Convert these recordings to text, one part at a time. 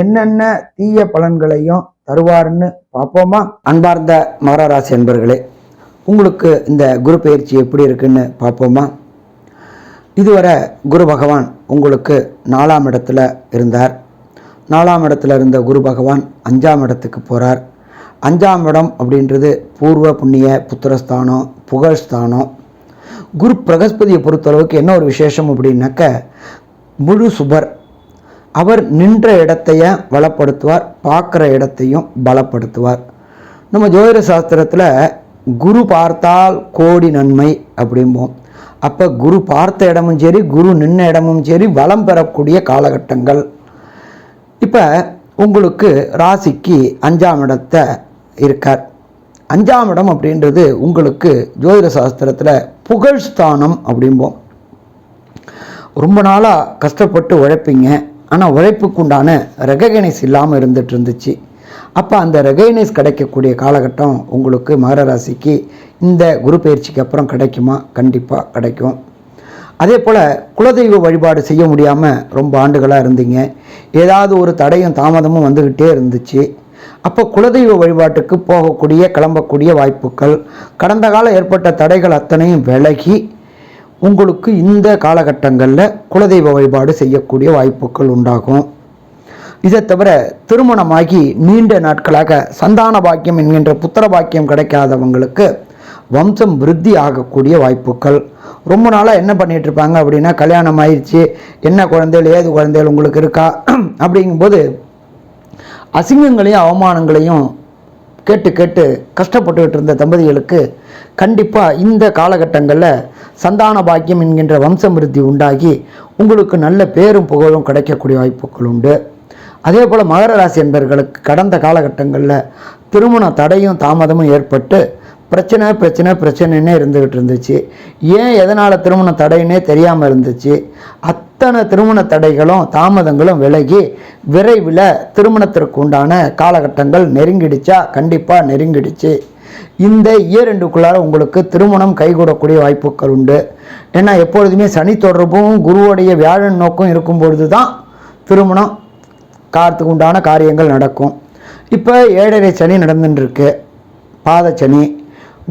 என்னென்ன தீய பலன்களையும் தருவார்னு பார்ப்போமா? அன்பார்ந்த மகர ராசி அன்பர்களே உங்களுக்கு இந்த குரு பயிற்சி எப்படி இருக்குன்னு பார்ப்போமா? இதுவரை குரு பகவான் உங்களுக்கு நாலாம் இடத்துல இருந்தார். நாலாம் இடத்துல இருந்த குரு பகவான் அஞ்சாம் இடத்துக்கு போகிறார் அஞ்சாம் இடம் அப்படின்றது பூர்வ புண்ணிய புத்திரஸ்தானம் புகழ்ஸ்தானம். குரு பிரகஸ்பதியை பொறுத்தளவுக்கு என்ன ஒரு விசேஷம் அப்படின்னாக்க முழு சுபர் அவர் நின்ற இடத்தைய வளப்படுத்துவார் பார்க்குற இடத்தையும் பலப்படுத்துவார். நம்ம ஜோதிட சாஸ்திரத்தில் குரு பார்த்தால் கோடி நன்மை அப்படிம்போம். அப்போ குரு பார்த்த இடமும் சரி குரு நின்ற இடமும் சரி வளம் பெறக்கூடிய காலகட்டங்கள். இப்போ உங்களுக்கு ராசிக்கு அஞ்சாம் இடத்தை இருக்கார். அஞ்சாம் இடம் அப்படின்றது உங்களுக்கு ஜோதிட சாஸ்திரத்தில் புகழ் ஸ்தானம் அப்படிம்போம். ரொம்ப நாளாக கஷ்டப்பட்டு உழைப்பீங்க. ஆனால் உழைப்புக்குண்டான ரெகனைஸ் இல்லாமல் இருந்துட்டு இருந்துச்சு. அப்போ அந்த ரெகனைஸ் கிடைக்கக்கூடிய காலகட்டம் உங்களுக்கு மகர ராசிக்கு இந்த குரு பயிற்சிக்கு அப்புறம் கிடைக்குமா? கண்டிப்பாக கிடைக்கும். அதே போல் குலதெய்வ வழிபாடு செய்ய முடியாமல் ரொம்ப ஆண்டுகளாக இருந்தீங்க. ஏதாவது ஒரு தடையும் தாமதமும் வந்துக்கிட்டே இருந்துச்சு. அப்போ குலதெய்வ வழிபாட்டுக்கு போகக்கூடிய கிளம்பக்கூடிய வாய்ப்புகள் கடந்த காலம் ஏற்பட்ட தடைகள் அத்தனையும் விலகி உங்களுக்கு இந்த காலகட்டங்களில் குலதெய்வ வழிபாடு செய்யக்கூடிய வாய்ப்புகள் உண்டாகும். இதை தவிர திருமணமாகி நீண்ட நாட்களாக சந்தான பாக்கியம் என்கின்ற புத்திர பாக்கியம் கிடைக்காதவங்களுக்கு வம்சம் விருத்தி ஆகக்கூடிய வாய்ப்புகள். ரொம்ப நாளாக என்ன பண்ணிட்டு இருப்பாங்க அப்படின்னா கல்யாணம் ஆயிடுச்சு என்ன குழந்தைகள் ஏது குழந்தைகள் உங்களுக்கு இருக்கா? அப்படிங்கும்போது அசிங்கங்களையும் அவமானங்களையும் கேட்டு கேட்டு கஷ்டப்பட்டுக்கிட்டு இருந்த தம்பதிகளுக்கு கண்டிப்பாக இந்த காலகட்டங்களில் சந்தான பாக்கியம் என்கின்ற வம்சமிருத்தி உண்டாகி உங்களுக்கு நல்ல பேரும் புகழும் கிடைக்கக்கூடிய வாய்ப்புகள் உண்டு. அதே போல் மகர ராசி என்பவர்களுக்கு கடந்த காலகட்டங்களில் திருமண தடையும் தாமதமும் ஏற்பட்டு பிரச்சனை பிரச்சனை பிரச்சனைன்னே இருந்துக்கிட்டு இருந்துச்சு. ஏன் எதனால் திருமண தடைன்னே தெரியாமல் இருந்துச்சு? அத்தனை திருமண தடைகளும் தாமதங்களும் விலகி விரைவில் திருமணத்திற்கு உண்டான காலகட்டங்கள் நெருங்கிடுச்சா? கண்டிப்பாக நெருங்கிடுச்சு. இந்த இயர் ரெண்டுக்குள்ளார உங்களுக்கு திருமணம் கைகூடக்கூடிய வாய்ப்புகள் உண்டு. ஏன்னா எப்பொழுதுமே சனி தொடர்பும் குருவோடைய வியாழன் நோக்கம் இருக்கும் பொழுது தான் திருமணம் காரத்துக்கு உண்டான காரியங்கள் நடக்கும். இப்போ ஏழரை சனி நடந்துட்டுருக்கு. பாதச்சனி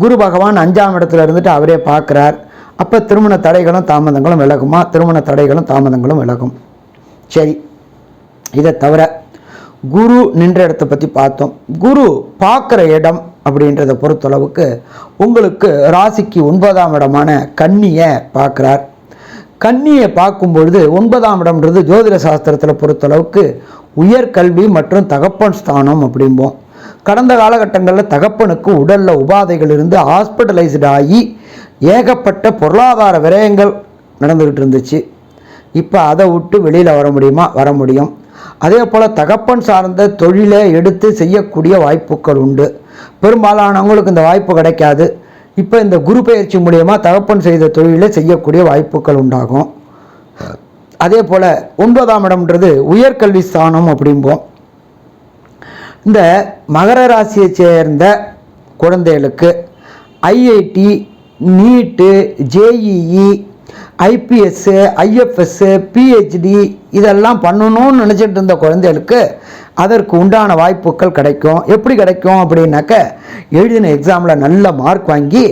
குரு பகவான் அஞ்சாம் இடத்துல இருந்துட்டு அவரே பார்க்குறார். அப்போ திருமண தடைகளும் தாமதங்களும் விலகுமா? திருமண தடைகளும் தாமதங்களும் விலகும். சரி. இதை தவிர குரு நின்ற இடத்தை பற்றி பார்த்தோம். குரு பார்க்குற இடம் அப்படின்றத பொறுத்தளவுக்கு உங்களுக்கு ராசிக்கு ஒன்பதாம் இடமான கன்னியை பார்க்குறார். கன்னியை பார்க்கும்பொழுது ஒன்பதாம் இடம்ன்றது ஜோதிட சாஸ்திரத்தில் பொறுத்தளவுக்கு உயர்கல்வி மற்றும் தகப்பன் ஸ்தானம் அப்படிம்போம். கடந்த காலகட்டங்களில் தகப்பனுக்கு உடலில் உபாதைகள் இருந்து ஹாஸ்பிட்டலைஸ்டு ஆகி ஏகப்பட்ட பொருளாதார விரயங்கள் நடந்துக்கிட்டு இருந்துச்சு. இப்போ அதை விட்டு வெளியில் வர முடியுமா? வர முடியும். அதே போல் தகப்பன் சார்ந்த தொழிலை எடுத்து செய்யக்கூடிய வாய்ப்புகள் உண்டு. பெரும்பாலானவங்களுக்கு இந்த வாய்ப்பு கிடைக்காது. இப்போ இந்த குரு பயிற்சி மூலியமாக தகப்பன் செய்த தொழிலை செய்யக்கூடிய வாய்ப்புகள் உண்டாகும். அதே போல் ஒன்பதாம் இடம்ன்றது உயர்கல்வி ஸ்தானம் அப்படிம்போம். இந்த மகர ராசியை சேர்ந்த குழந்தைகளுக்கு IIT NEET JEE IPS IFS PhD இதெல்லாம் பண்ணணும்னு நினச்சிட்டு இருந்த குழந்தைகளுக்கு அதற்கு உண்டான வாய்ப்புகள் கிடைக்கும். எப்படி கிடைக்கும் அப்படின்னாக்க எழுதின எக்ஸாமில் நல்ல மார்க் வாங்கி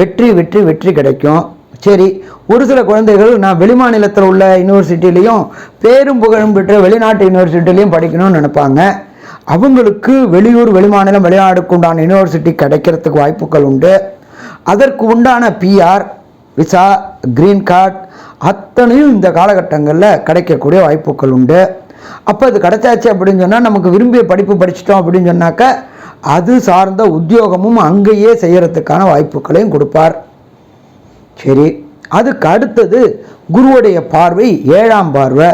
வெற்றி வெற்றி வெற்றி கிடைக்கும். சரி ஒரு சில குழந்தைகள் நான் வெளிமாநிலத்தில் உள்ள யூனிவர்சிட்டிலையும் பேரும் புகழும் பெற்ற வெளிநாட்டு யூனிவர்சிட்டிலையும் படிக்கணும்னு நினைப்பாங்க. அவங்களுக்கு வெளியூர் வெளிமாநிலம் வெளிநாடுக்கு உண்டான யூனிவர்சிட்டி கிடைக்கிறதுக்கு வாய்ப்புகள் உண்டு. அதற்கு உண்டான பிஆர் விசா கிரீன் கார்டு அத்தனையும் இந்த காலகட்டங்களில் கிடைக்கக்கூடிய வாய்ப்புகள் உண்டு. அப்போ அது கிடைச்சாச்சு அப்படின்னு சொன்னால் நமக்கு விரும்பிய படிப்பு படிச்சிட்டோம் அப்படின்னு சொன்னாக்க அது சார்ந்த உத்தியோகமும் அங்கேயே செய்கிறதுக்கான வாய்ப்புகளையும் கொடுப்பார். சரி அதுக்கு அடுத்தது குருவுடைய பார்வை ஏழாம் பார்வை.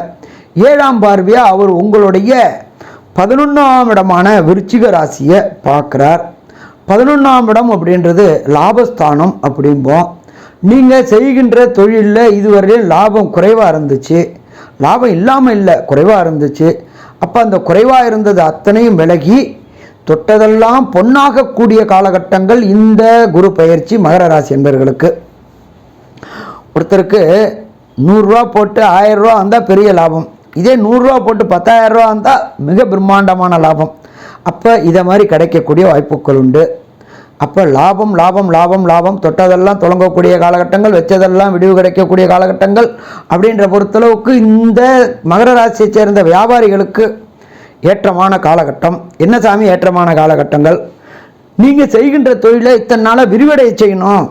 ஏழாம் பார்வையாக அவர் உங்களுடைய பதினொன்றாம் இடமான விருச்சிக ராசியை பார்க்குறார். பதினொன்றாம் இடம் அப்படின்றது லாபஸ்தானம் அப்படிம்போம். நீங்கள் செய்கின்ற தொழிலில் இதுவரையிலும் லாபம் குறைவாக இருந்துச்சு. லாபம் இல்லாமல் இல்லை குறைவாக இருந்துச்சு. அப்போ அந்த குறைவாக இருந்தது அத்தனையும் விலகி தொட்டதெல்லாம் பொன்னாகக்கூடிய காலகட்டங்கள் இந்த குரு பயிற்சி மகர ராசி என்பவர்களுக்கு ஒருத்தருக்கு நூறுரூவா போட்டு ஆயிரரூவா வந்தால் பெரிய லாபம். இதே நூறுரூவா போட்டு பத்தாயிரரூவா இருந்தால் மிக பிரம்மாண்டமான லாபம். அப்போ இதை மாதிரி கிடைக்கக்கூடிய வாய்ப்புகள் உண்டு. அப்போ லாபம் லாபம் லாபம் லாபம் தொட்டதெல்லாம் தொடங்கக்கூடிய காலகட்டங்கள் வச்சதெல்லாம் விடிவு கிடைக்கக்கூடிய காலகட்டங்கள் அப்படின்ற பொறுத்தளவுக்கு இந்த மகர ராசியைச் சேர்ந்த வியாபாரிகளுக்கு ஏற்றமான காலகட்டம். என்ன சாமி? ஏற்றமான காலகட்டங்கள். நீங்கள் செய்கின்ற தொழிலை இத்தனை நாளாக விரிவடைய செய்யணும்.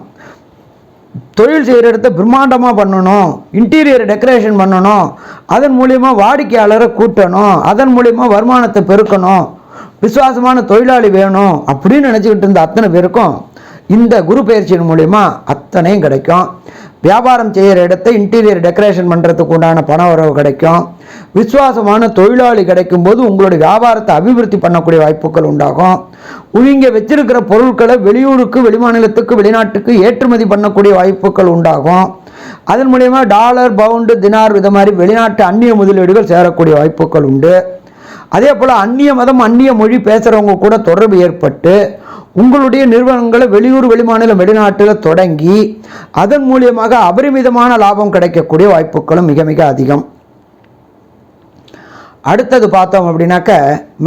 தொழில் செய்கிற இடத்த பிரம்மாண்டமாக பண்ணணும் இன்டீரியர் டெக்கரேஷன் பண்ணணும் அதன் மூலிமா வாடிக்கையாளரை கூட்டணும் அதன் மூலிமா வருமானத்தை பெருக்கணும் விசுவாசமான தொழிலாளி வேணும் அப்படின்னு நினச்சிக்கிட்டு இருந்த அத்தனை பேருக்கும் இந்த குரு பயிற்சியின் மூலிமா அத்தனையும் கிடைக்கும். வியாபாரம் செய்கிற இடத்த இன்டீரியர் டெக்கரேஷன் பண்ணுறதுக்கு உண்டான பண உறவு கிடைக்கும். விசுவாசமான தொழிலாளி கிடைக்கும் போது உங்களுடைய வியாபாரத்தை அபிவிருத்தி பண்ணக்கூடிய வாய்ப்புகள் உண்டாகும். இங்கே வச்சிருக்கிற பொருட்களை வெளியூருக்கு வெளிமாநிலத்துக்கு வெளிநாட்டுக்கு ஏற்றுமதி பண்ணக்கூடிய வாய்ப்புகள் உண்டாகும். அதன் மூலயமா டாலர் பவுண்டு தினார் இது மாதிரி வெளிநாட்டு அந்நிய முதலீடுகள் சேரக்கூடிய வாய்ப்புகள் உண்டு. அதே போல் அந்நிய மதம் அந்நிய மொழி பேசுகிறவங்க கூட தொடர்பு ஏற்பட்டு உங்களுடைய நிறுவனங்களை வெளியூர் வெளிமாநிலம் வெளிநாட்டில் தொடங்கி அதன் மூலியமாக அபரிமிதமான லாபம் கிடைக்கக்கூடிய வாய்ப்புகளும் மிக மிக அதிகம். அடுத்தது பார்த்தோம் அப்படின்னாக்க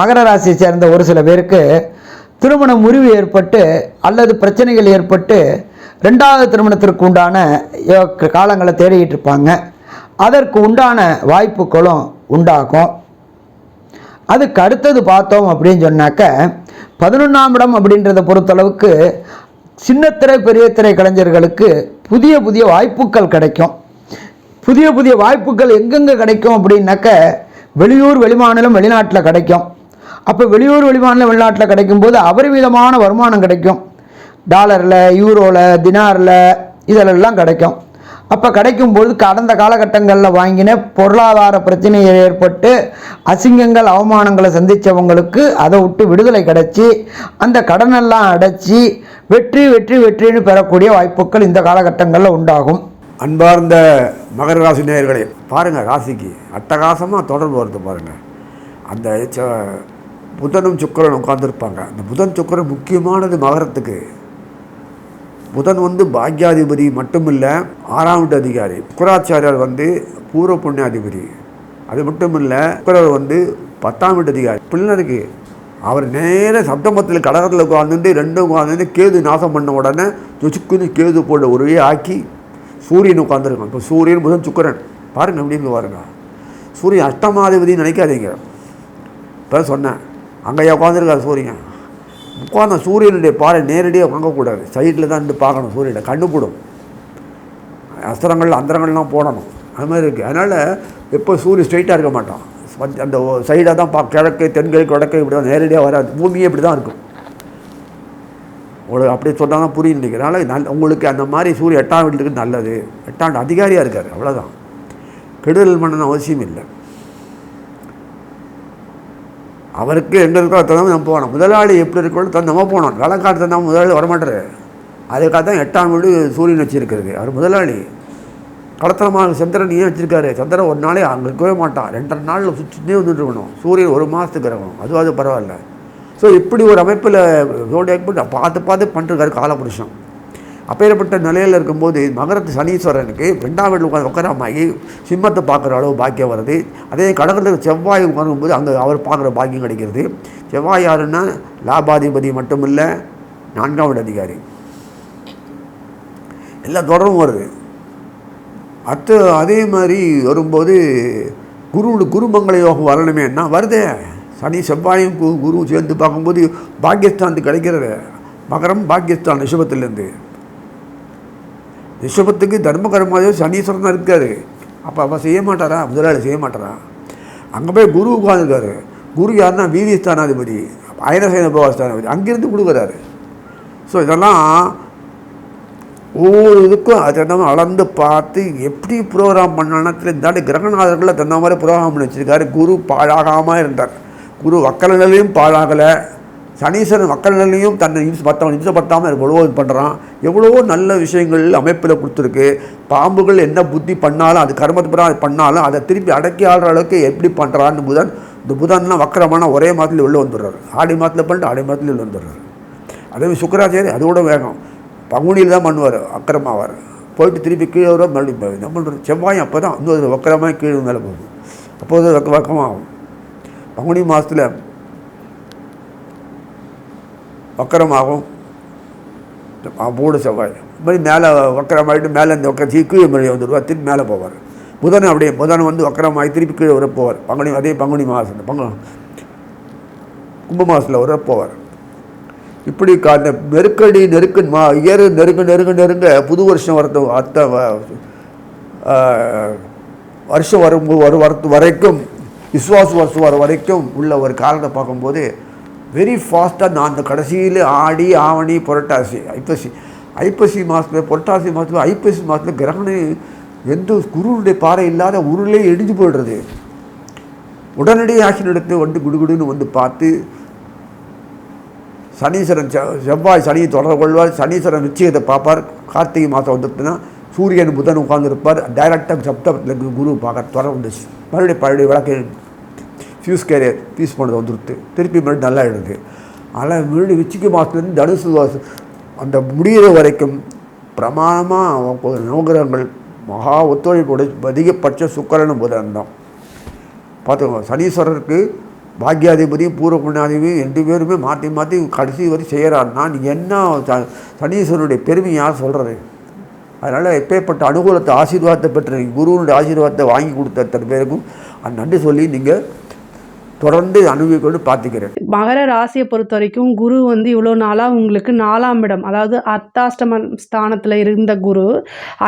மகர ராசியை சேர்ந்த ஒரு சில பேருக்கு திருமண முறிவு ஏற்பட்டு அல்லது பிரச்சனைகள் ஏற்பட்டு ரெண்டாவது திருமணத்திற்கு உண்டான காலங்களை தேடிக்கிட்டு இருப்பாங்க. அதற்கு உண்டான வாய்ப்புகளும் உண்டாகும். அதுக்கு அடுத்தது பார்த்தோம் அப்படின்னு சொன்னாக்க பதினொன்றாம் இடம் அப்படின்றத பொறுத்தளவுக்கு சின்னத்திரை பெரிய திரை கலைஞர்களுக்கு புதிய புதிய வாய்ப்புகள் கிடைக்கும். புதிய புதிய வாய்ப்புகள் எங்கெங்கே கிடைக்கும் அப்படின்னாக்க வெளியூர் வெளிமாநிலம் வெளிநாட்டில் கிடைக்கும். அப்போ வெளியூர் வெளிமாநிலம் வெளிநாட்டில் கிடைக்கும்போது அபரிமிதமான வருமானம் கிடைக்கும். டாலரில் யூரோவில் தினாரில் இதிலெல்லாம் கிடைக்கும். அப்போ கிடைக்கும் பொழுது கடந்த காலகட்டங்களில் வாங்கின பொருளாதார பிரச்சனை ஏற்பட்டு அசிங்கங்கள் அவமானங்களை சந்தித்தவங்களுக்கு அதை விட்டு விடுதலை கிடைச்சி அந்த கடனெல்லாம் அடைச்சி வெற்றி வெற்றி வெற்றின்னு பெறக்கூடிய வாய்ப்புகள் இந்த காலகட்டங்களில் உண்டாகும். அன்பார்ந்த மகர ராசி நேயர்களே பாருங்கள் ராசிக்கு அட்டகாசமாக தொடர்பு வருது பாருங்கள் அந்த புதனும் சுக்கிரனும் உட்காந்துருப்பாங்க அந்த புதன் சுக்கிரன் முக்கியமானது மகரத்துக்கு. புதன் வந்து பாக்யாதிபதி மட்டும் இல்லை ஆறாம் வீட்டு அதிகாரி. சுக்கராச்சாரியார் வந்து பூர்வ புண்ணியாதிபதி. அது மட்டும் இல்லை சுக்கரர் வந்து பத்தாம் வீட்டு அதிகாரி. பிள்ளைக்கு அவர் நேர சப்தமத்தில் கடகத்தில் உட்காந்துட்டு ரெண்டும் உட்காந்து கேது நாசம் பண்ண உடனே சுச்சுக்குன்னு கேது போட உருவே ஆக்கி சூரியன் உட்காந்துருக்கான் இப்போ சூரியன் புதன் சுக்கிரன். பாருங்க அப்படின்னு பாருங்க. சூரியன் அஷ்டமாதிபதினு நினைக்காதீங்க. இப்போ சொன்னேன். அங்கேயா உட்காந்துருக்காரு சூரியன்? உட்காந்து சூரியனுடைய பாறை நேரடியாக வாங்கக்கூடாது சைடில் தான் இருந்து பார்க்கணும் சூரியனை. கண்ணு போடும். அஸ்திரங்கள் அந்தரங்கள்லாம் போடணும். அது மாதிரி இருக்குது அதனால் எப்போ சூரியன் ஸ்ட்ரைட்டாக இருக்க மாட்டான். அந்த சைடாக தான் பா கிழக்கு தென்கிழக்கு வடக்கு இப்படி தான் நேரடியாக வராது. பூமியே இப்படி தான் இருக்கும். உங்களுக்கு அப்படி சொன்னால் தான் புரியும் நினைக்கிறேன் அதனால் நல் உங்களுக்கு அந்த மாதிரி சூரியன் எட்டாம் வீட்டுக்கு நல்லது. எட்டாண்டு அதிகாரியாக இருக்கார். அவ்வளோதான் கெடுதல் பண்ணணும் அவசியம் இல்லை. அவருக்கு எங்கே இருக்கோ தந்தாமல் நம்ம போகணும். முதலாளி எப்படி இருக்கோ தான் நம்ம போகணும். வேலைக்காட்டு தான் முதலாளி வரமாட்டார். அதுக்காக தான் எட்டாம் வீடு சூரியன் வச்சுருக்கிறது. அவர் முதலாளி. கடத்தனமாக சந்திரன் ஏன் வச்சுருக்காரு? சந்திரன் ஒரு நாளே அங்கே இருக்கவே மாட்டான். ரெண்டரை நாளில் சுற்றினே வந்துட்டு இருக்கணும். சூரியன் ஒரு மாதத்துக்கு இருக்கணும் அது பரவாயில்ல. ஸோ இப்படி ஒரு அமைப்பில் ஜோடியாக் போட்டு பார்த்து பார்த்து பண்ணிருக்காரு காலபுருஷன். அப்பேற்பட்ட நிலையில் இருக்கும்போது மகரத்து சனீஸ்வரனுக்கு ரெண்டாம் வீட்டில் உட்காந்து உட்காராமாகி சிம்மத்தை பார்க்குற அளவு பாக்கியம் வருது. அதே கடகத்தில் செவ்வாய் உட்காரும்போது அங்கே அவர் பார்க்குற பாக்கியம் கிடைக்கிறது. செவ்வாய் யாருன்னா லாபாதிபதி மட்டுமில்லை நான்காம் வீடு அதிகாரி. எல்லா தொடரும் வருது. அடுத்து அதே மாதிரி வரும்போது குரு குருமங்கள யோகம் வரணுமேன்னா வருதே. சனி செவ்வாயும் கு- குரு சேர்ந்து பார்க்கும்போது பாகிஸ்தான் கிடைக்கிறது. மகரம் பாகிஸ்தான் ரிஷபத்திலேருந்து. ரிஷபத்துக்கு தர்ம கர்மாதேவ சனீஸ்வரன் இருக்கார். இருக்காரு அப்போ அவள் செய்ய மாட்டாரா? முதலாளி செய்ய மாட்டாரா? அங்கே போய் குரு உட்காந்துருக்காரு குரு யாருன்னா வீதிஸ்தானாதிபதி. அயனசேன பகவாஸ்தானாதிபதி அங்கேருந்து கொடுக்குறாரு ஸோ இதெல்லாம் ஒவ்வொரு இதுக்கும் அது என்ன அளந்து பார்த்து எப்படி ப்ரோக்ராம் பண்ணணும் இந்தாண்டு கிரகநாதர்களில் தந்த மாதிரி ப்ரோக்ராம் பண்ணி வச்சுருக்காரு. குரு பாழாகாமல் இருந்தார். குரு வக்கர நிலையும் பாழாகலை. சனீஸ்வரன் மக்கள் நிலையும் தன்னை நிமிஷம் பத்தாமல் இம்சப்படுத்தாமல் எவ்வளவோ இது பண்ணுறான் எவ்வளவோ நல்ல விஷயங்கள் அமைப்பில் கொடுத்துருக்கு. பாம்புகள் என்ன புத்தி பண்ணாலும் அது கர்மத்துப்புறம் பண்ணாலும் அதை திருப்பி அடக்கி ஆடுற அளவுக்கு எப்படி பண்ணுறான்னு புதன் இந்த புதன்லாம் வக்கரமான ஒரே மாதத்தில் உள்ளே வந்துடுறாரு. ஆடி மாதத்தில் பண்ணிட்டு ஆடி மாதத்தில் உள்ளே வந்துடுறாரு. அதே மாதிரி சுக்கராச்சாரி அதோட வேகம். பங்குனியில் தான் பண்ணுவார் அக்கிரமாவார். போயிட்டு திருப்பி கீழே வரும் மறுபடியும் நம்மளோட என்ன பண்ணுறது செவ்வாயும் அப்போ தான் இன்னொரு வக்கரமாக கீழே மேலே போகும் அப்போது வக்கமாகும். பங்குனி மாதத்தில் வக்கரமாகும். மூடு செவ்வாய். இது மாதிரி மேலே வக்கரமாகிட்டு மேலே இந்த வக்கர தீ கீழே மழை வந்துடுவா திருப்பி மேலே போவார். புதன் அப்படியே புதன் வந்து வக்கரமாகி திருப்பி கீழே வர போவார். பங்குனி அதே பங்குனி மாதம் பங்கு கும்ப மாதத்தில் வர போவார். இப்படி கா அந்த நெருக்கடி நெருக்கு மா ஏறு நெருங்க நெருங்க நெருங்க புது வருஷம் வரது அத்த வ- வருஷம் வரும் வரும் வரத்து வரைக்கும் விஸ்வாச வருஷம் வர வரைக்கும் உள்ள ஒரு காலத்தை பார்க்கும்போது வெரி ஃபாஸ்ட்டாக நான் அந்த கடைசியில் ஆடி ஆவணி புரட்டாசி ஐப்பசி ஐப்பசி மாதத்தில் புரட்டாசி மாதத்தில் ஐப்பசி மாதத்தில் கிரகணம் எந்த குருவுடைய பாறை இல்லாத உருளே இடிஞ்சு போயிடுறது. உடனடியாக ஆக்ஷன் எடுத்து வந்து குடுகுடுன்னு வந்து பார்த்து சனீஸ்வரன் செ- செவ்வாய் சனியை தொடர்பு கொள்வார். சனீஸ்வரன் நிச்சயத்தை பார்ப்பார். கார்த்திகை மாதம் வந்துட்டுனா சூரியன் புதன் உட்கார்ந்துருப்பார். டைரக்டாக சப்தத்தில் குரு பார்க்க தொடர்பு மறுபடியும் பழைய விளக்கு ஃபியூஸ் கேரியர் ஃபியூஸ் பண்ணது வந்துடுத்து திருப்பி மறுபடியும் நல்லா ஆகிடுது ஆனால் மறுபடியும் விச்சிக்கு மாதத்துலேருந்து தனுசு அந்த முடிகிற வரைக்கும் பிரமாணமாக நவகிரகங்கள் மகா ஒத்துழைப்போட அதிகபட்ச சுக்கரனும் புதன் தான். பார்த்துக்கோங்க சனீஸ்வரருக்கு பாக்யாதிபதியும் பூர்வ புண்ணியாதிபதியும் ரெண்டு பேருமே மாற்றி மாற்றி கடைசி வரை செய்கிறாருன்னா நீங்கள் என்ன ச- சனீஸ்வரனுடைய பெருமை யார் சொல்கிறது அதனால் எப்பேற்பட்ட அனுகூலத்தை ஆசீர்வாதத்தை பெற்ற குருவனுடைய ஆசீர்வாதத்தை வாங்கி கொடுத்த அத்தனை பேருக்கும் அந்த நன்றி சொல்லி நீங்கள் தொடர்ந்து அனுபவிக்கொண்டு பார்த்துக்கிறேன். மகர ராசியை பொறுத்த வரைக்கும் குரு வந்து இவ்வளோ நாளாக உங்களுக்கு நாலாம் இடம் அதாவது அர்த்தாஷ்டம ஸ்தானத்தில் இருந்த குரு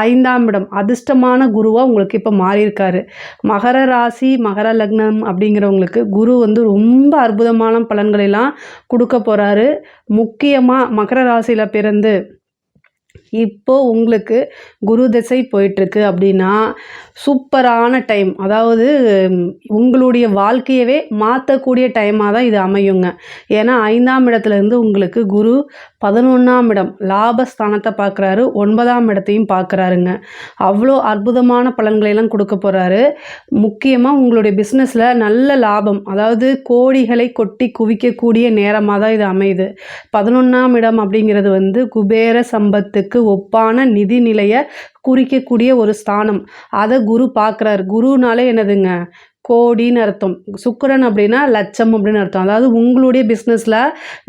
ஐந்தாம் இடம் அதிர்ஷ்டமான குருவாக உங்களுக்கு இப்போ மாறியிருக்காரு. மகர ராசி மகர லக்னம் அப்படிங்கிறவங்களுக்கு குரு வந்து ரொம்ப அற்புதமான பலன்களெல்லாம் கொடுக்க போகிறாரு முக்கியமாக மகர ராசியில் பிறந்து இப்போ உங்களுக்கு குரு திசை போயிட்டுருக்கு அப்படின்னா சூப்பரான டைம். அதாவது உங்களுடைய வாழ்க்கையவே மாற்றக்கூடிய டைமாக தான் இது அமையுங்க. ஏன்னா ஐந்தாம் இடத்துலேருந்து உங்களுக்கு குரு பதினொன்றாம் இடம் லாபஸ்தானத்தை பார்க்குறாரு ஒன்பதாம் இடத்தையும் பார்க்குறாருங்க அவ்வளோ அற்புதமான பலன்களையெல்லாம் கொடுக்க போகிறாரு முக்கியமாக உங்களுடைய பிஸ்னஸில் நல்ல லாபம் அதாவது கோடிகளை கொட்டி குவிக்கக்கூடிய நேரமாக தான் இது அமையுது. பதினொன்றாம் இடம் அப்படிங்கிறது வந்து குபேர சம்பத்துக்கு ஒப்பான நிதி நிலையை குறிக்கக்கூடிய ஒரு ஸ்தானம். அதை குரு பார்க்குறாரு. குருனாலே என்னதுங்க? கோடின்னு அர்த்தம். சுக்கரன் அப்படின்னா லட்சம் அப்படின்னு அர்த்தம். அதாவது உங்களுடைய பிஸ்னஸில்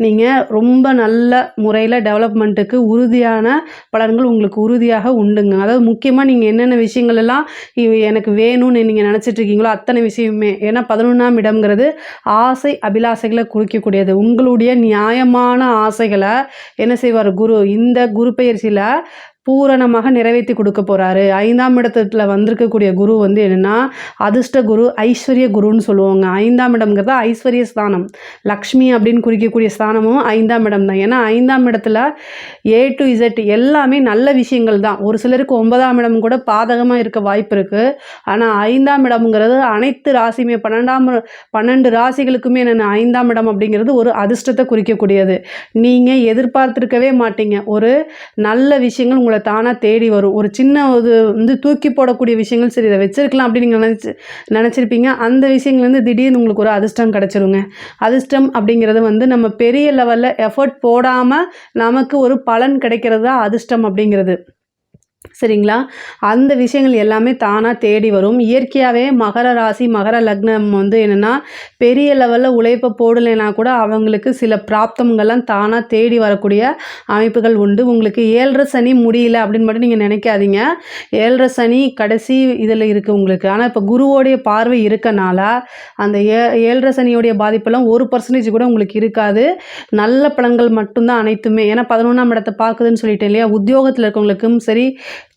நீங்கள் ரொம்ப நல்ல முறையில் டெவலப்மெண்ட்டுக்கு உறுதியான பலன்கள் உங்களுக்கு உறுதியாக உண்டுங்க. அதாவது முக்கியமாக நீங்கள் என்னென்ன விஷயங்கள் எல்லாம் எனக்கு வேணும்னு நீங்கள் நினச்சிட்டு இருக்கீங்களோ அத்தனை விஷயமே. ஏன்னா பதினொன்றாம் இடம்ங்கிறது ஆசை அபிலாசைகளை குறிக்கக்கூடியது. உங்களுடைய நியாயமான ஆசைகளை என்ன செய்வார் குரு? இந்த குரு பயிற்சியில் பூரணமாக நிறைவேற்றி கொடுக்க போகிறாரு ஐந்தாம் இடத்துல வந்திருக்கக்கூடிய குரு வந்து என்னென்னா அதிர்ஷ்ட குரு ஐஸ்வர்ய குருன்னு சொல்லுவாங்க. ஐந்தாம் இடம்ங்கிறது ஐஸ்வர்ய ஸ்தானம். லக்ஷ்மி அப்படின்னு குறிக்கக்கூடிய ஸ்தானமும் ஐந்தாம் இடம் தான். ஏன்னா ஐந்தாம் இடத்துல ஏ டு இசட் எல்லாமே நல்ல விஷயங்கள் தான். ஒரு சிலருக்கு ஒன்பதாம் இடம் கூட பாதகமாக இருக்க வாய்ப்பு இருக்குது ஆனால் ஐந்தாம் இடம்ங்கிறது அனைத்து ராசியுமே பன்னெண்டாம் பன்னெண்டு ராசிகளுக்குமே என்னென்ன ஐந்தாம் இடம் அப்படிங்கிறது ஒரு அதிர்ஷ்டத்தை குறிக்கக்கூடியது. நீங்கள் எதிர்பார்த்துருக்கவே மாட்டீங்க. ஒரு நல்ல விஷயங்கள் உங்களை தானாக தேடி வரும். ஒரு சின்ன ஒரு வந்து தூக்கி போடக்கூடிய விஷயங்கள் சரி இதை வச்சிருக்கலாம் அப்படின்னு நீங்கள் நினச்சி நினச்சிருப்பீங்க. அந்த விஷயங்கள்லேருந்து திடீர்னு உங்களுக்கு ஒரு அதிர்ஷ்டம் கிடச்சிருங்க. அதிர்ஷ்டம் அப்படிங்கிறது வந்து நம்ம பெரிய லெவலில் எஃபர்ட் போடாமல் நமக்கு ஒரு பலன் கிடைக்கிறது தான் அதிர்ஷ்டம் அப்படிங்கிறது. சரிங்களா? அந்த விஷயங்கள் எல்லாமே தானாக தேடி வரும். இயற்கையாகவே மகர ராசி மகர லக்னம் வந்து என்னென்னா பெரிய லெவலில் உழைப்பை போடலைன்னா கூட அவங்களுக்கு சில பிராப்தங்கள்லாம் தானாக தேடி வரக்கூடிய அமைப்புகள் உண்டு. உங்களுக்கு ஏழரை சனி முடியல அப்படின்னு மட்டும் நீங்கள் நினைக்காதீங்க. ஏழரை சனி கடைசி இதில் இருக்குது உங்களுக்கு. ஆனால் இப்போ குருவோடைய பார்வை இருக்கனால அந்த ஏ ஏழரை சனியோடைய பாதிப்பெல்லாம் ஒரு பர்சன்டேஜ் கூட உங்களுக்கு இருக்காது. நல்ல பலன்கள் மட்டும்தான் அனைத்துமே. ஏன்னா பதினொன்றாம் இடத்தை பார்க்குதுன்னு சொல்லிட்டேன் இல்லையா? உத்தியோகத்தில் இருக்கவங்களுக்கும் சரி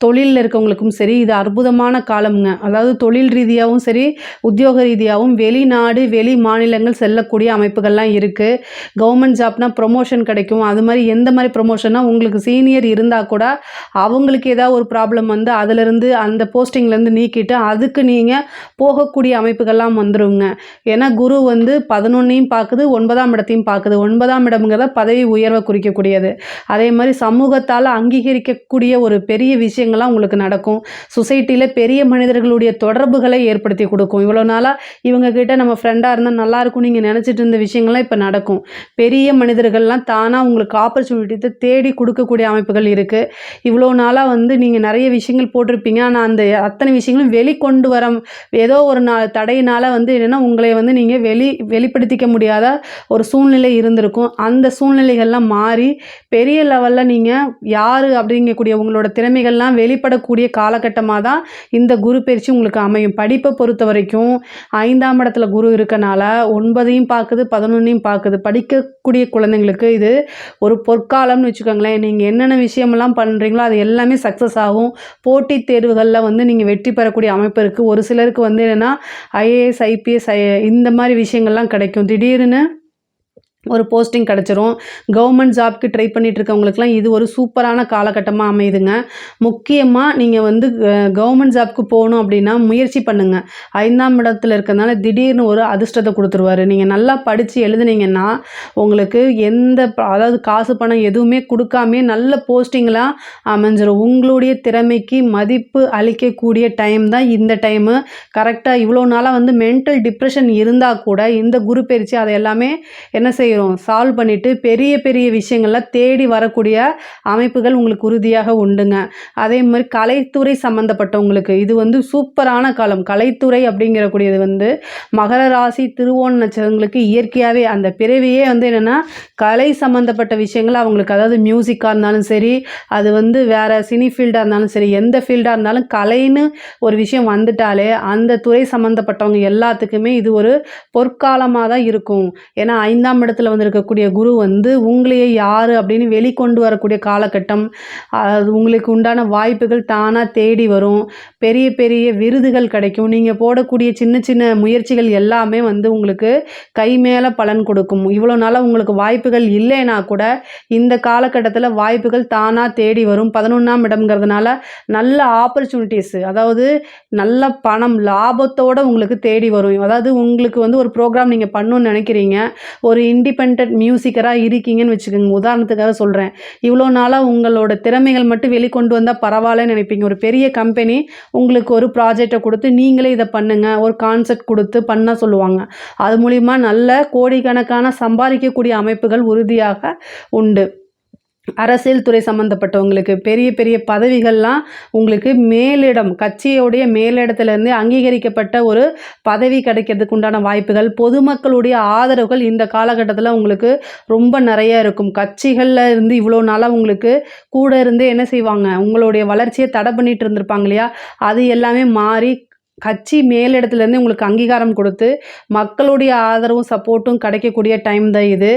தொழிலில் இருக்கவங்களுக்கும் சரி இது அற்புதமான காலம்ங்க. அதாவது தொழில் ரீதியாகவும் சரி உத்தியோக ரீதியாகவும் வெளிநாடு வெளி மாநிலங்கள் செல்லக்கூடிய அமைப்புகள்லாம் இருக்குது கவர்மெண்ட் ஜாப்னா ப்ரொமோஷன் கிடைக்கும். அது மாதிரி எந்த மாதிரி ப்ரொமோஷன்னா உங்களுக்கு சீனியர் இருந்தால் கூட அவங்களுக்கு ஏதாவது ஒரு ப்ராப்ளம் வந்து அதிலிருந்து அந்த போஸ்டிங்லேருந்து நீக்கிட்டு அதுக்கு நீங்கள் போகக்கூடிய அமைப்புகள்லாம் வந்துருங்க. ஏன்னா குரு வந்து பதினொன்னையும் பார்க்குது ஒன்பதாம் இடத்தையும் பார்க்குது ஒன்பதாம் இடம்ங்கிறத பதவி உயர்வை குறிக்கக்கூடியது. அதே மாதிரி சமூகத்தால் அங்கீகரிக்கக்கூடிய ஒரு பெரிய விஷயங்கள் விஷயங்கள்லாம் உங்களுக்கு நடக்கும். சொசைட்டியில் பெரிய மனிதர்களுடைய தொடர்புகளை ஏற்படுத்தி கொடுக்கும். இவ்வளோ நாளாக இவங்க கிட்ட நம்ம ஃப்ரெண்டாக இருந்தால் நல்லாயிருக்கும் நீங்கள் நினச்சிட்டு இருந்த விஷயங்கள்லாம் இப்போ நடக்கும். பெரிய மனிதர்கள்லாம் தானாக உங்களுக்கு ஆப்பர்ச்சுனிட்டியை தேடி கொடுக்கக்கூடிய அமைப்புகள் இருக்குது இவ்வளோ நாளாக வந்து நீங்கள் நிறைய விஷயங்கள் போட்டிருப்பீங்க. ஆனால் அந்த அத்தனை விஷயங்களும் வெளிக்கொண்டு வர ஏதோ ஒரு நாள் தடையினால் வந்து என்னென்னா உங்களை வந்து நீங்கள் வெளி வெளிப்படுத்திக்க முடியாத ஒரு சூழ்நிலை இருந்திருக்கும். அந்த சூழ்நிலைகள்லாம் மாறி பெரிய லெவலில் நீங்கள் யார் அப்படிங்கக்கூடிய உங்களோட திறமைகள்லாம் வெளிப்படக்கூடிய காலகட்டமாக தான் இந்த குரு பயிற்சி உங்களுக்கு அமையும். படிப்பை பொறுத்த வரைக்கும் ஐந்தாம் இடத்துல குரு இருக்கனால ஒன்பதையும் பார்க்குது பதினொன்னையும் பார்க்குது. படிக்கக்கூடிய குழந்தைங்களுக்கு இது ஒரு பொற்காலம்னு வச்சுக்கோங்களேன். நீங்கள் என்னென்ன விஷயமெல்லாம் பண்ணுறீங்களோ அது எல்லாமே சக்ஸஸ் ஆகும். போட்டித் தேர்வுகளில் வந்து நீங்கள் வெற்றி பெறக்கூடிய அமைப்பு இருக்குது ஒரு சிலருக்கு வந்து என்னென்னா ஐஏஎஸ் ஐபிஎஸ் இந்த மாதிரி விஷயங்கள்லாம் கிடைக்கும். திடீர்னு ஒரு போஸ்டிங் கிடச்சிரும். கவர்மெண்ட் ஜாப்க்கு ட்ரை பண்ணிட்டு இருக்கவங்களுக்குலாம் இது ஒரு சூப்பரான காலகட்டமாக அமையுதுங்க. முக்கியமாக நீங்கள் வந்து கவர்மெண்ட் ஜாப்க்கு போகணும் அப்படின்னா முயற்சி பண்ணுங்கள் ஐந்தாம் இடத்துல இருக்கிறதுனால திடீர்னு ஒரு அதிர்ஷ்டத்தை கொடுத்துருவாரு. நீங்கள் நல்லா படித்து எழுதுனீங்கன்னா உங்களுக்கு எந்த அதாவது காசு பணம் எதுவுமே கொடுக்காமே நல்ல போஸ்டிங்லாம் அமைஞ்சிரும். உங்களுடைய திறமைக்கு மதிப்பு அளிக்கக்கூடிய டைம் தான் இந்த டைமு கரெக்டாக இவ்வளோ நாளாக வந்து மென்டல் டிப்ரெஷன் இருந்தால் கூட இந்த குரு பயிற்சி அதை எல்லாமே என்ன செய்யும்? சால்வ் பண்ணிவிட்டு பெரிய பெரிய விஷயங்கள்லாம் தேடி வரக்கூடிய அமைப்புகள் உங்களுக்கு உறுதியாக உண்டுங்க. அதே மாதிரி கலைத்துறை சம்மந்தப்பட்டவங்களுக்கு இது வந்து சூப்பரான காலம். கலைத்துறை அப்படிங்கிறக்கூடியது வந்து மகர ராசி திருவோண நட்சத்திரங்களுக்கு இயற்கையாகவே அந்த பிறவியே வந்து என்னென்னா கலை சம்மந்தப்பட்ட விஷயங்கள் அவங்களுக்கு அதாவது மியூசிக்காக இருந்தாலும் சரி அது வந்து வேறு சினி ஃபீல்டாக இருந்தாலும் சரி எந்த ஃபீல்டாக இருந்தாலும் கலைன்னு ஒரு விஷயம் வந்துட்டாலே அந்த துறை சம்மந்தப்பட்டவங்க எல்லாத்துக்குமே இது ஒரு பொற்காலமாக தான் இருக்கும். ஏன்னா ஐந்தாம் இடத்துல வந்து இருக்கக்கூடிய குரு வந்து உங்களையே யார் அப்படின்னு வெளிக்கொண்டு வரக்கூடிய காலகட்டம் அது உங்களுக்கு உண்டான வாய்ப்புகள் தானாக தேடி வரும். பெரிய பெரிய விருதுகள் கிடைக்கும். நீங்கள் போடக்கூடிய சின்ன சின்ன முயற்சிகள் எல்லாமே வந்து உங்களுக்கு கை மேலே பலன் கொடுக்கும். இவ்வளோ நாளாக உங்களுக்கு வாய்ப்புகள் இல்லைன்னா கூட இந்த காலகட்டத்தில் வாய்ப்புகள் தானாக தேடி வரும். பதினொன்றாம் இடம்ங்கிறதுனால நல்ல ஆப்பர்ச்சுனிட்டிஸ் அதாவது நல்ல பணம் லாபத்தோட உங்களுக்கு தேடி வரும். அதாவது உங்களுக்கு வந்து ஒரு ப்ரோக்ராம் நீங்கள் பண்ணணும்னு நினைக்கிறீங்க. ஒரு இண்டிபெண்ட் மியூசிக்கராக இருக்கீங்கன்னு வச்சுக்கோங்க. உதாரணத்துக்காக சொல்கிறேன் இவ்வளோ நாளாக உங்களோட திறமைகள் மட்டும் வெளிக்கொண்டு வந்தால் பரவாயில்லன்னு நினைப்பீங்க. ஒரு பெரிய கம்பெனி உங்களுக்கு ஒரு ப்ராஜெக்டை கொடுத்து நீங்களே இதை பண்ணுங்கள் ஒரு கான்செப்ட் கொடுத்து பண்ண சொல்லுவாங்க. அது மூலிமா நல்ல கோடிக்கணக்கான சம்பாதிக்கக்கூடிய அமைப்புகள் உறுதியாக உண்டு. அரசியல் துறை சம்மந்தப்பட்டவங்களுக்கு பெரிய பெரிய பதவிகள்லாம் உங்களுக்கு மேலிடம் கட்சியோடைய மேலிடத்துலேருந்து அங்கீகரிக்கப்பட்ட ஒரு பதவி கிடைக்கிறதுக்கு உண்டான வாய்ப்புகள் பொதுமக்களுடைய ஆதரவுகள் இந்த காலகட்டத்தில் உங்களுக்கு ரொம்ப நிறைய இருக்கும். கட்சிகளில் இருந்து இவ்வளோ நாளாக உங்களுக்கு கூட இருந்து என்ன செய்வாங்க? உங்களுடைய வளர்ச்சியை தடை பண்ணிட்டு இருந்திருப்பாங்க இல்லையா? அது எல்லாமே மாறி கட்சி மேலிடத்துலேருந்து உங்களுக்கு அங்கீகாரம் கொடுத்து மக்களுடைய ஆதரவும் சப்போர்ட்டும் கிடைக்கக்கூடிய டைம் தான் இது.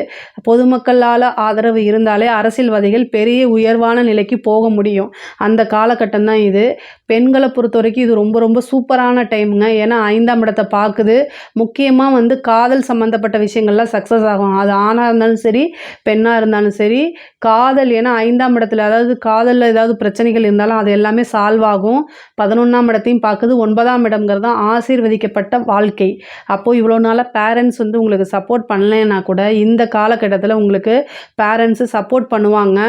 பொதுமக்களால் ஆதரவு இருந்தாலே அரசியல்வாதிகள் பெரிய உயர்வான நிலைக்கு போக முடியும். அந்த காலகட்டம் தான் இது. பெண்களை பொறுத்த வரைக்கும் இது ரொம்ப ரொம்ப சூப்பரான டைமுங்க. ஏன்னா ஐந்தாம் இடத்தை பார்க்குது. முக்கியமாக வந்து காதல் சம்மந்தப்பட்ட விஷயங்கள்லாம் சக்ஸஸ் ஆகும். அது ஆணாக இருந்தாலும் சரி பெண்ணாக இருந்தாலும் சரி காதல் ஏன்னா ஐந்தாம் இடத்துல அதாவது காதலில் ஏதாவது பிரச்சனைகள் இருந்தாலும் அது எல்லாமே சால்வ் ஆகும். பதினொன்றாம் இடத்தையும் பார்க்குது. ஒன்பதாம் இடம்ங்கிறது தான் ஆசீர்வதிக்கப்பட்ட வாழ்க்கை. அப்போது இவ்வளோ நாளாக பேரண்ட்ஸ் வந்து உங்களுக்கு சப்போர்ட் பண்ணலைன்னா கூட இந்த காலகட்டத்தில் உங்களுக்கு பேரண்ட்ஸு சப்போர்ட் பண்ணுவாங்க.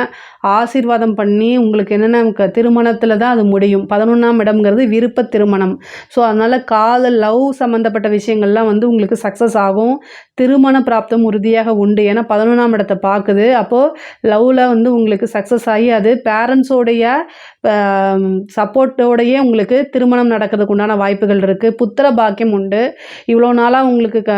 ஆசீர்வாதம் பண்ணி உங்களுக்கு என்னென்ன திருமணத்தில் தான் அது முடியும். பதினொன்றாம் இடம்ங்கிறது விருப்ப திருமணம். ஸோ அதனால் காதல் லவ் சம்மந்தப்பட்ட விஷயங்கள்லாம் வந்து உங்களுக்கு சக்ஸஸ் ஆகும். திருமண பிராப்தம் உறுதியாக உண்டு. ஏன்னா பதினொன்றாம் இடத்தை பார்க்குது. அப்போது லவ்வில் வந்து உங்களுக்கு சக்ஸஸ் ஆகி அது பேரண்ட்ஸோடைய சப்போர்ட்டோடையே உங்களுக்கு திருமணம் நடக்கிறதுக்கு உண்டான வாய்ப்புகள் இருக்குது புத்திர பாக்கியம் உண்டு. இவ்வளோ நாளாக உங்களுக்கு க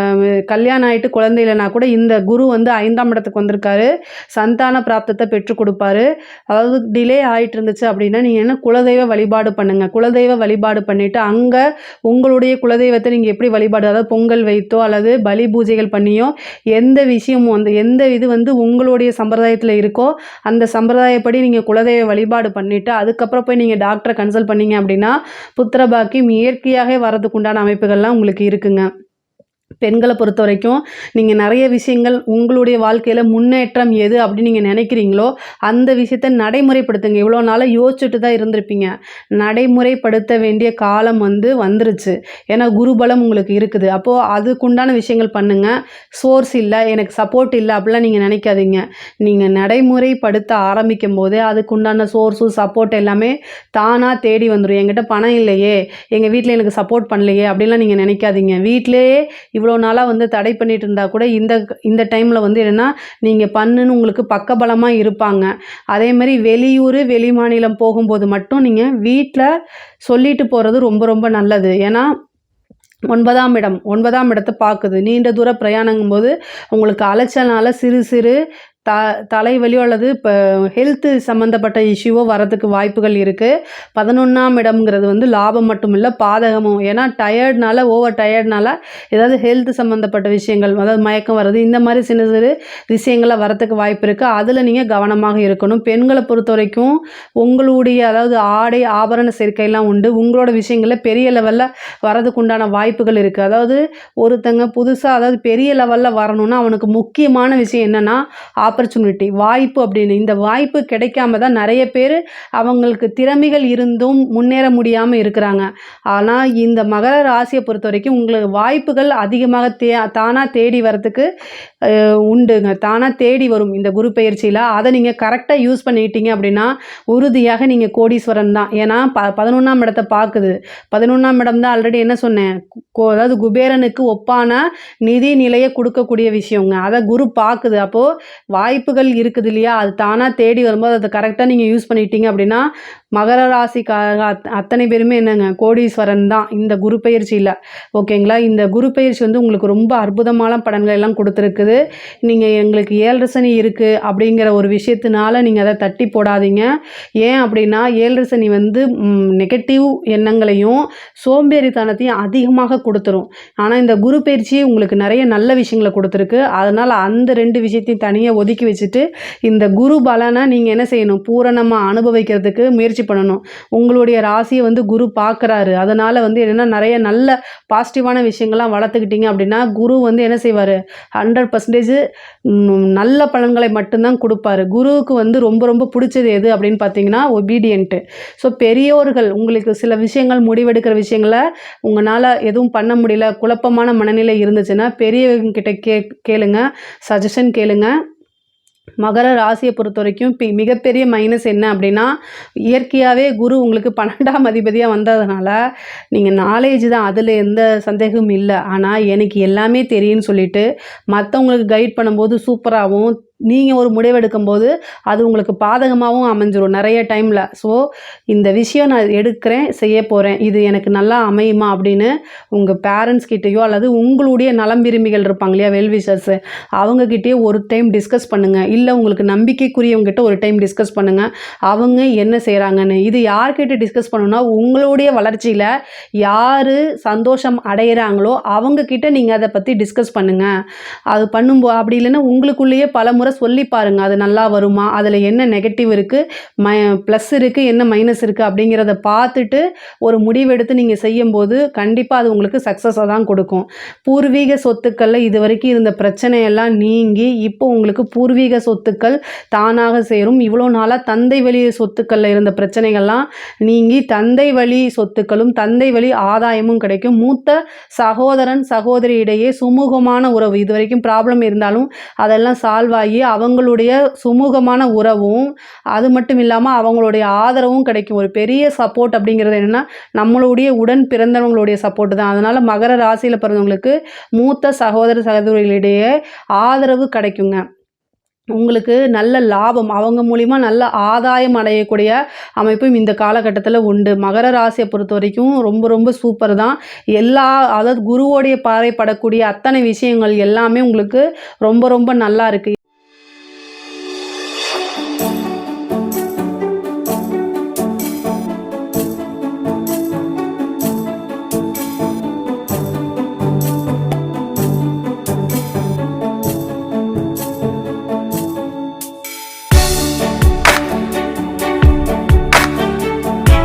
கல்யாணம் ஆகிட்டு குழந்தை இல்லைனா கூட இந்த குரு வந்து ஐந்தாம் இடத்துக்கு வந்திருக்காரு. சந்தான பிராப்தத்தை பெற்றுக் கொடுப்பாரு. அதாவது டிலே ஆகிட்டு இருந்துச்சு அப்படின்னா நீங்கள் என்ன குலதெய்வ வழிபாடு பண்ணுங்கள் குலதெய்வ வழிபாடு பண்ணிவிட்டு அங்கே உங்களுடைய குலதெய்வத்தை நீங்கள் எப்படி வழிபாடு அதாவது பொங்கல் வைத்தோ அல்லது பலி பூஜைகள் பண்ணியோ எந்த விஷயமும் அந்த எந்த இது வந்து உங்களுடைய சம்பிரதாயத்தில் இருக்கோ அந்த சம்பிரதாயப்படி நீங்கள் குலதெய்வ வழிபாடு பண்ணிவிட்டு அதுக்கப்புறம் போய் நீங்கள் டாக்டரை கன்சல்ட் பண்ணீங்க அப்படின்னா புத்திர பாக்கியம் இயற்கையாகவே வரதுக்கு உண்டான அமைப்புகள்லாம் உங்களுக்கு இருக்குங்க. பெண்களை பொறுத்த வரைக்கும் நீங்கள் நிறைய விஷயங்கள் உங்களுடைய வாழ்க்கையில் முன்னேற்றம் எது அப்படின்னு நீங்கள் நினைக்கிறீங்களோ அந்த விஷயத்தை நடைமுறைப்படுத்துங்க. இவ்வளோ நாளாக யோசிச்சுட்டு தான் இருந்திருப்பீங்க. நடைமுறைப்படுத்த வேண்டிய காலம் வந்து வந்துருச்சு. ஏன்னா குருபலம் உங்களுக்கு இருக்குது. அப்போது அதுக்குண்டான விஷயங்கள் பண்ணுங்கள் சோர்ஸ் இல்லை எனக்கு சப்போர்ட் இல்லை அப்படிலாம் நீங்கள் நினைக்காதீங்க. நீங்கள் நடைமுறைப்படுத்த ஆரம்பிக்கும் போதே அதுக்குண்டான சோர்ஸும் சப்போர்ட் எல்லாமே தானாக தேடி வந்துடும் என்கிட்ட பணம் இல்லையே. எங்கள் வீட்டில் எனக்கு சப்போர்ட் பண்ணலையே அப்படிலாம் நீங்கள் நினைக்காதீங்க. வீட்டிலேயே இவ்வளோ நாளாக வந்து தடை பண்ணிட்டு இருந்தால் கூட இந்த இந்த டைமில் வந்து என்னென்னா நீங்கள் பண்ணுன்னு உங்களுக்கு பக்கபலமாக இருப்பாங்க. அதே மாதிரி வெளியூர் வெளி மாநிலம் போகும்போது மட்டும் நீங்கள் வீட்டில் சொல்லிட்டு போகிறது ரொம்ப ரொம்ப நல்லது. ஏன்னா ஒன்பதாம் இடம் ஒன்பதாம் இடத்தை பார்க்குது நீண்ட தூர பிரயாணங்கும்போது உங்களுக்கு அலைச்சல்னால சிறு சிறு த தலைவலியோ அல்லது இப்போ ஹெல்த்து சம்மந்தப்பட்ட இஷ்யூவோ வரதுக்கு வாய்ப்புகள் இருக்குது பதினொன்றாம் இடம்ங்கிறது வந்து லாபம் மட்டும் இல்லை பாதகமும். ஏன்னா டயர்ட்னால ஓவர் டயர்ட்னால ஏதாவது ஹெல்த் சம்மந்தப்பட்ட விஷயங்கள் அதாவது மயக்கம் வர்றது இந்த மாதிரி சின்ன சிறு விஷயங்களாக வரத்துக்கு வாய்ப்பு இருக்குது அதில் நீங்கள் கவனமாக இருக்கணும். பெண்களை பொறுத்த வரைக்கும் உங்களுடைய அதாவது ஆடை ஆபரண சேர்க்கையெல்லாம் உண்டு. உங்களோட விஷயங்களில் பெரிய லெவலில் வரதுக்கு உண்டான வாய்ப்புகள் இருக்குது அதாவது ஒருத்தங்க புதுசாக அதாவது பெரிய லெவலில் வரணும்னா அவனுக்கு முக்கியமான விஷயம் என்னென்னா ஆப்பர்ச்சுனிட்டி வாய்ப்பு அப்படின்னு. இந்த வாய்ப்பு கிடைக்காம தான் நிறைய பேர் அவங்களுக்கு திறமைகள் இருந்தும் முன்னேற முடியாமல் இருக்கிறாங்க. ஆனால் இந்த மகர ராசியை பொறுத்த வரைக்கும் உங்களுக்கு வாய்ப்புகள் அதிகமாக தே தானாக தேடி வரத்துக்கு உண்டுங்க. தானாக தேடி வரும் இந்த குரு பயிற்சியில். அதை நீங்கள் கரெக்டாக யூஸ் பண்ணிட்டீங்க அப்படின்னா உறுதியாக நீங்கள் கோடீஸ்வரன் தான். ஏன்னா ப பதினொன்றாம் இடத்தை பார்க்குது. பதினொன்றாம் இடம் தான் ஆல்ரெடி என்ன சொன்னேன்? அதாவது குபேரனுக்கு ஒப்பான நிதி நிலையை கொடுக்கக்கூடிய விஷயங்க. அதை குரு பார்க்குது. அப்போது வாய்ப்புகள் இருக்குது இல்லையா? அது தானாக தேடி வரும்போது அதை கரெக்டாக நீங்கள் யூஸ் பண்ணிட்டீங்க அப்படின்னா மகர ராசிக்காக அத் அத்தனை பேருமே என்னங்க? கோடீஸ்வரன் தான். இந்த குரு பயிற்சியில் ஓகேங்களா? இந்த குரு பயிற்சி வந்து உங்களுக்கு ரொம்ப அற்புதமான படங்கள் எல்லாம் கொடுத்துருக்குது. நீங்கள் எங்களுக்கு ஏழரசனி இருக்குது அப்படிங்கிற ஒரு விஷயத்தினால நீங்கள் அதை தட்டி போடாதீங்க. ஏன் அப்படின்னா ஏழரசனி வந்து நெகட்டிவ் எண்ணங்களையும் சோம்பேறித்தனத்தையும் அதிகமாக கொடுத்துரும். ஆனால் இந்த குரு பயிற்சி உங்களுக்கு நிறைய நல்ல விஷயங்களை கொடுத்துருக்கு. அதனால் அந்த ரெண்டு விஷயத்தையும் தனியாக ஒதுக்கி வச்சுட்டு இந்த குரு பலனை நீங்கள் என்ன செய்யணும்? பூரணமாக அனுபவிக்கிறதுக்கு முயற்சி பண்ணணும். உங்களுடைய ராசியை வந்து குரு பார்க்குறாரு. அதனால் வந்து என்னென்னா நிறைய நல்ல பாசிட்டிவான விஷயங்கள்லாம் வளர்த்துக்கிட்டீங்க அப்படின்னா குரு வந்து என்ன செய்வார்? ஹண்ட்ரட் பர்சன்டேஜ் நல்ல பலன்களை மட்டும்தான் கொடுப்பாரு. குருவுக்கு வந்து ரொம்ப ரொம்ப பிடிச்சது எது அப்படின்னு பார்த்தீங்கன்னா ஒபீடியன்ட்டு ஸோ பெரியோர்கள் உங்களுக்கு சில விஷயங்கள் முடிவெடுக்கிற விஷயங்களை உங்களால் எதுவும் பண்ண முடியல குழப்பமான மனநிலை இருந்துச்சுன்னா பெரியவங்க கிட்ட கே கேளுங்க. சஜஷன் கேளுங்க. மகர ராசியை பொறுத்த வரைக்கும் பி மிகப்பெரிய மைனஸ் என்ன அப்படின்னா இயற்கையாகவே குரு உங்களுக்கு பன்னெண்டாம் அதிபதியாக வந்ததுனால நீங்கள் நாலேஜ் தான் அதில் எந்த சந்தேகமும் இல்லை. ஆனால் எனக்கு எல்லாமே தெரியும்னு சொல்லிட்டு மற்றவங்களுக்கு கைட் பண்ணும்போது சூப்பராகவும் நீங்கள் ஒரு முடிவெடுக்கும்போது அது உங்களுக்கு பாதகமாகவும் அமைஞ்சிரும் நிறைய டைமில். ஸோ இந்த விஷயம் நான் எடுக்கிறேன் செய்ய போகிறேன் இது எனக்கு நல்லா அமையுமா அப்படின்னு உங்கள் பேரண்ட்ஸ் கிட்டேயோ அல்லது உங்களுடைய நலம் விரும்பிகள் இருப்பாங்க இல்லையா வெல்விஷர்ஸு அவங்கக்கிட்டேயே ஒரு டைம் டிஸ்கஸ் பண்ணுங்கள் இல்லை உங்களுக்கு நம்பிக்கைக்குரியவங்ககிட்ட ஒரு டைம் டிஸ்கஸ் பண்ணுங்கள் அவங்க என்ன செய்கிறாங்கன்னு இது யார்கிட்ட டிஸ்கஸ் பண்ணணும்னா உங்களுடைய வளர்ச்சியில் யார் சந்தோஷம் அடையிறாங்களோ அவங்கக்கிட்ட நீங்கள் அதை பற்றி டிஸ்கஸ் பண்ணுங்கள் அது பண்ணும்போ அப்படி இல்லைன்னா உங்களுக்குள்ளேயே பல முறை சொல்லி பாருங்கள் அது நல்லா வருமா? அதில் என்ன நெகட்டிவ் இருக்குது ம ப்ளஸ் இருக்குது என்ன மைனஸ் இருக்குது அப்படிங்கிறத பார்த்துட்டு ஒரு முடிவெடுத்து நீங்கள் செய்யும்போது கண்டிப்பாக அது உங்களுக்கு சக்ஸஸாக தான் கொடுக்கும். பூர்வீக சொத்துக்களில் இது வரைக்கும் இருந்த பிரச்சனையெல்லாம் நீங்கி இப்போ உங்களுக்கு பூர்வீக சொத்துக்கள் தானாக சேரும். இவ்வளோ நாளாக தந்தை வழி சொத்துக்களில் இருந்த பிரச்சனைகள்லாம் நீங்கி தந்தை வழி சொத்துக்களும் தந்தை வழி ஆதாயமும் கிடைக்கும். மூத்த சகோதரன் சகோதரி இடையே சுமூகமான உறவு. இது வரைக்கும் ப்ராப்ளம் இருந்தாலும் அதெல்லாம் சால்வ் ஆகி அவங்களுடைய சுமூகமான உறவும் அது மட்டும் இல்லாமல் அவங்களுடைய ஆதரவும் கிடைக்கும். ஒரு பெரிய சப்போர்ட் அப்படிங்கிறது என்னென்னா நம்மளுடைய உடன் பிறந்தவங்களுடைய சப்போர்ட் தான். அதனால் மகர ராசியில் பிறந்தவங்களுக்கு மூத்த சகோதர சகோதரிகளிடையே ஆதரவு கிடைக்குங்க. உங்களுக்கு நல்ல லாபம் அவங்க மூலிமா நல்ல ஆதாயம் அடையக்கூடிய அமைப்பும் இந்த காலகட்டத்தில் உண்டு. மகர ராசியை பொறுத்த வரைக்கும் ரொம்ப ரொம்ப சூப்பர் தான். எல்லா அதாவது குருவோடைய பாறைப்படக்கூடிய அத்தனை விஷயங்கள் எல்லாமே உங்களுக்கு ரொம்ப ரொம்ப நல்லா இருக்குது